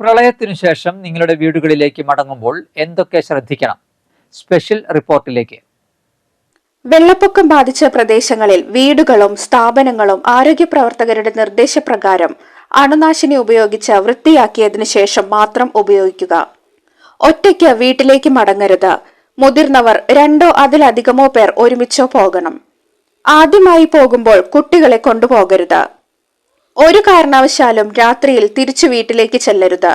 പ്രളയത്തിനു ശേഷം നിങ്ങളുടെ വീടുകളിലേക്ക് മടങ്ങുമ്പോൾ എന്തൊക്കെ ശ്രദ്ധിക്കണം? സ്പെഷ്യൽ റിപ്പോർട്ടിലേക്ക്. വെള്ളപ്പൊക്കം ബാധിച്ച പ്രദേശങ്ങളിൽ വീടുകളും സ്ഥാപനങ്ങളും ആരോഗ്യ പ്രവർത്തകരുടെ നിർദ്ദേശപ്രകാരം അണുനാശിനി ഉപയോഗിച്ച് വൃത്തിയാക്കിയതിനു ശേഷം മാത്രം ഉപയോഗിക്കുക. ഒറ്റയ്ക്ക് വീട്ടിലേക്ക് മടങ്ങരുത്. മുതിർന്നവർ രണ്ടോ അതിലധികമോ പേർ ഒരുമിച്ചോ പോകണം. ആദ്യമായി പോകുമ്പോൾ കുട്ടികളെ കൊണ്ടുപോകരുത്. ഒരു കാരണവശാലും രാത്രിയിൽ തിരിച്ചു വീട്ടിലേക്ക് ചെല്ലരുത്.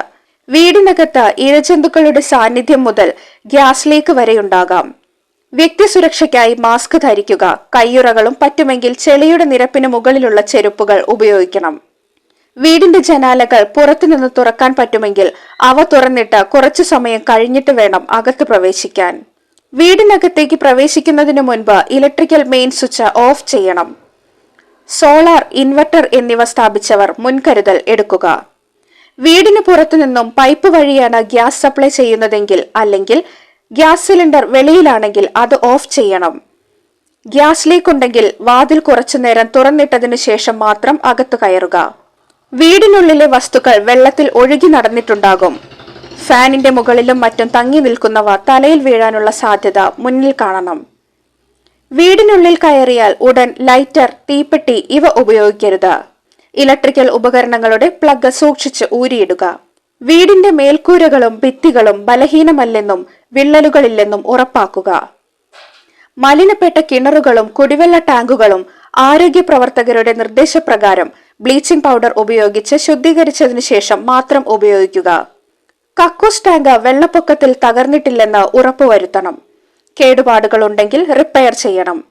വീടിനകത്ത് ഇഴജന്തുക്കളുടെ സാന്നിധ്യം മുതൽ ഗ്യാസ് ലീക്ക് വരെയുണ്ടാകാം വ്യക്തി സുരക്ഷയ്ക്കായി മാസ്ക് ധരിക്കുക കയ്യുറകളും പറ്റുമെങ്കിൽ ചെളിയുടെ നിരപ്പിന് മുകളിലുള്ള ചെരുപ്പുകൾ ഉപയോഗിക്കണം. വീടിന്റെ ജനാലകൾ പുറത്തുനിന്ന് തുറക്കാൻ പറ്റുമെങ്കിൽ അവ തുറന്നിട്ട് കുറച്ചു സമയം കഴിഞ്ഞിട്ട് വേണം അകത്ത് പ്രവേശിക്കാൻ. വീടിനകത്തേക്ക് പ്രവേശിക്കുന്നതിന് മുൻപ് ഇലക്ട്രിക്കൽ മെയിൻ സ്വിച്ച് ഓഫ് ചെയ്യണം. സോളാർ ഇൻവെർട്ടർ എന്നിവ സ്ഥാപിച്ചവർ മുൻകരുതൽ എടുക്കുക. വീടിന് പുറത്തുനിന്നും പൈപ്പ് വഴിയാണ് ഗ്യാസ് സപ്ലൈ ചെയ്യുന്നതെങ്കിൽ അല്ലെങ്കിൽ ഗ്യാസ് സിലിണ്ടർ വെളിയിലാണെങ്കിൽ അത് ഓഫ് ചെയ്യണം. ഗ്യാസ് ലീക്ക് ഉണ്ടെങ്കിൽ വാതിൽ കുറച്ചു നേരം തുറന്നിട്ടതിനു ശേഷം മാത്രം അകത്തു കയറുക. വീടിനുള്ളിലെ വസ്തുക്കൾ വെള്ളത്തിൽ ഒഴുകി നടന്നിട്ടുണ്ടാകും. ഫാനിന്റെ മുകളിലും മറ്റും തങ്ങി നിൽക്കുന്നവ തലയിൽ വീഴാനുള്ള സാധ്യത മുന്നിൽ കാണണം. വീടിനുള്ളിൽ കയറിയാൽ ഉടൻ ലൈറ്റർ തീപ്പെട്ടി ഇവ ഉപയോഗിക്കരുത്. ഇലക്ട്രിക്കൽ ഉപകരണങ്ങളുടെ പ്ലഗ് സൂക്ഷിച്ച് ഊരിയിടുക. വീടിന്റെ മേൽക്കൂരകളും ഭിത്തികളും ബലഹീനമല്ലെന്നും വിള്ളലുകളില്ലെന്നും ഉറപ്പാക്കുക. മലിനപ്പെട്ട കിണറുകളും കുടിവെള്ള ടാങ്കുകളും ആരോഗ്യ പ്രവർത്തകരുടെ നിർദ്ദേശപ്രകാരം ബ്ലീച്ചിംഗ് പൗഡർ ഉപയോഗിച്ച് ശുദ്ധീകരിച്ചതിനു ശേഷം മാത്രം ഉപയോഗിക്കുക. കക്കൂസ് ടാങ്ക് വെള്ളപ്പൊക്കത്തിൽ തകർന്നിട്ടില്ലെന്ന് ഉറപ്പുവരുത്തണം. കേടുപാടുകൾ ഉണ്ടെങ്കിൽ റിപ്പയർ ചെയ്യണം.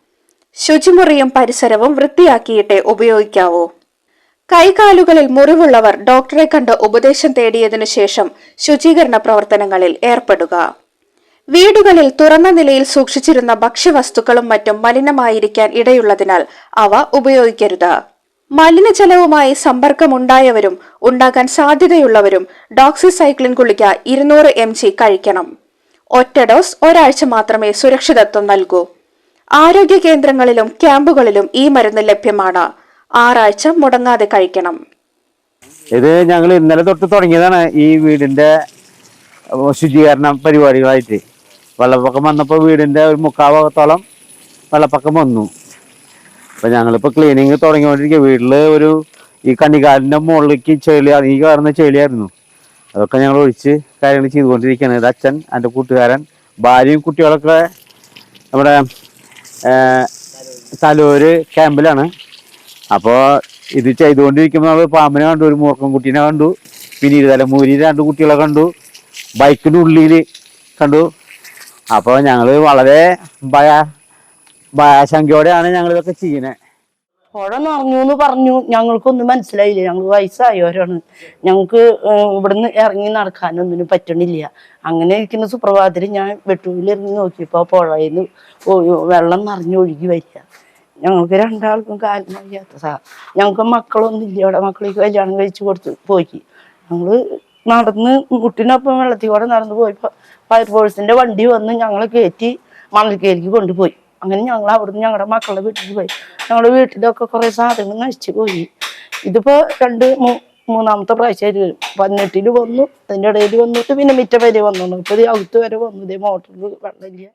ശുചിമുറിയും പരിസരവും വൃത്തിയാക്കിയിട്ടേ ഉപയോഗിക്കാവൂ. കൈകാലുകളിൽ മുറിവുള്ളവർ ഡോക്ടറെ കണ്ട് ഉപദേശം തേടിയതിനു ശേഷം ശുചീകരണ പ്രവർത്തനങ്ങളിൽ ഏർപ്പെടുക. വീടുകളിൽ തുറന്ന നിലയിൽ സൂക്ഷിച്ചിരുന്ന ഭക്ഷ്യവസ്തുക്കളും മറ്റും മലിനമായിരിക്കാൻ ഇടയുള്ളതിനാൽ അവ ഉപയോഗിക്കരുത്. മലിനജലവുമായി സമ്പർക്കമുണ്ടായവരും ഉണ്ടാകാൻ സാധ്യതയുള്ളവരും ഡോക്സിസൈക്ലിൻ ഗുളിക ഇരുന്നൂറ് എം ജി കഴിക്കണം. ഒറ്റ ഡോസ് ഒരാഴ്ച മാത്രമേ സുരക്ഷിതത്വം നൽകൂ. ആരോഗ്യ കേന്ദ്രങ്ങളിലും ക്യാമ്പുകളിലും ഈ മരുന്ന് ലഭ്യമാണ്. ആറാഴ്ച മുടങ്ങാതെ കഴിക്കണം. ഇത് ഞങ്ങൾ ഇന്നലെ തൊട്ട് തുടങ്ങിയതാണ് ഈ വീടിന്റെ ശുചീകരണ പരിപാടികളായിട്ട്. വെള്ളപ്പൊക്കം വന്നപ്പോൾ വീടിന്റെ ഒരു മുക്കാൽ ഭാഗത്തോളം വെള്ളപ്പൊക്കം വന്നു. അപ്പൊ ഞങ്ങളിപ്പോ ക്ലീനിങ് തുടങ്ങിക്കൊണ്ടിരിക്കുക വീട്ടിൽ ഒരു ഈ കണ്ണിക്കാലിന്റെ മുകളിലേക്ക് ചെളി ഈ കയറുന്ന ചെളിയായിരുന്നു. അതൊക്കെ ഞങ്ങൾ ഒഴിച്ച് കാര്യങ്ങൾ ചെയ്തുകൊണ്ടിരിക്കുകയാണ്. അച്ഛൻ എന്റെ കൂട്ടുകാരൻ ഭാര്യയും കുട്ടികളൊക്കെ നമ്മുടെ തലൂര് ക്യാമ്പിലാണ്. അപ്പോൾ ഇത് ചെയ്തുകൊണ്ടിരിക്കുമ്പോൾ നമ്മൾ പാമ്പിനെ കണ്ടു ഒരു മൂർക്കം കുട്ടീനെ കണ്ടു പിന്നെ ഇരുതലമൂരി രണ്ട് കുട്ടികളെ കണ്ടു ബൈക്കിന്റെ ഉള്ളിൽ കണ്ടു. അപ്പോൾ ഞങ്ങൾ വളരെ ഭയ ഭയാശങ്കയോടെയാണ് ഞങ്ങളിതൊക്കെ ചെയ്യുന്നത്. പുഴ നിറഞ്ഞു എന്ന് പറഞ്ഞു. ഞങ്ങൾക്കൊന്നും മനസ്സിലായില്ല. ഞങ്ങൾ വയസ്സായവരാണ്. ഞങ്ങൾക്ക് ഇവിടുന്ന് ഇറങ്ങി നടക്കാനൊന്നിനും പറ്റണില്ല. അങ്ങനെ ഇരിക്കുന്ന സുപ്രഭാതത്തിൽ ഞാൻ വെട്ടൂരിലിറങ്ങി നോക്കിയപ്പോൾ പുഴയിൽ നിന്ന് നിറഞ്ഞു വെള്ളം നിറഞ്ഞൊഴുകി വരിക. ഞങ്ങൾക്ക് രണ്ടാൾക്കും കാലം വയ്യാത്ത സാ ഞങ്ങൾക്ക് മക്കളൊന്നും ഇല്ല ഇവിടെ മക്കളേക്ക് കല്യാണം കഴിച്ചു കൊടുത്ത് പോയി. ഞങ്ങൾ നടന്ന് കുട്ടിനൊപ്പം വെള്ളത്തിൽ കൂടെ നടന്ന് പോയപ്പോൾ ഫയർഫോഴ്സിന്റെ വണ്ടി വന്ന് ഞങ്ങളെ കയറ്റി മണൽക്കേരിക്ക് കൊണ്ടുപോയി. അങ്ങനെ ഞങ്ങൾ അവിടുന്ന് ഞങ്ങളുടെ മക്കളുടെ വീട്ടിൽ പോയി. ഞങ്ങളുടെ വീട്ടിലൊക്കെ കുറേ സാധനങ്ങൾ നശിച്ചു പോയി. ഇതിപ്പോ രണ്ട് മൂന്നാമത്തെ പ്രാവശ്യമായിട്ട് വരും. പതിനെട്ടിൽ വന്നു അതിന്റെ ഇടയിൽ വന്നിട്ട് പിന്നെ മിറ്റ വരെ വന്നു ഇപ്പൊ ഇത് അകത്ത് വരെ വന്നു. ഇതേ മോട്ടറിൽ വെള്ളമില്ല.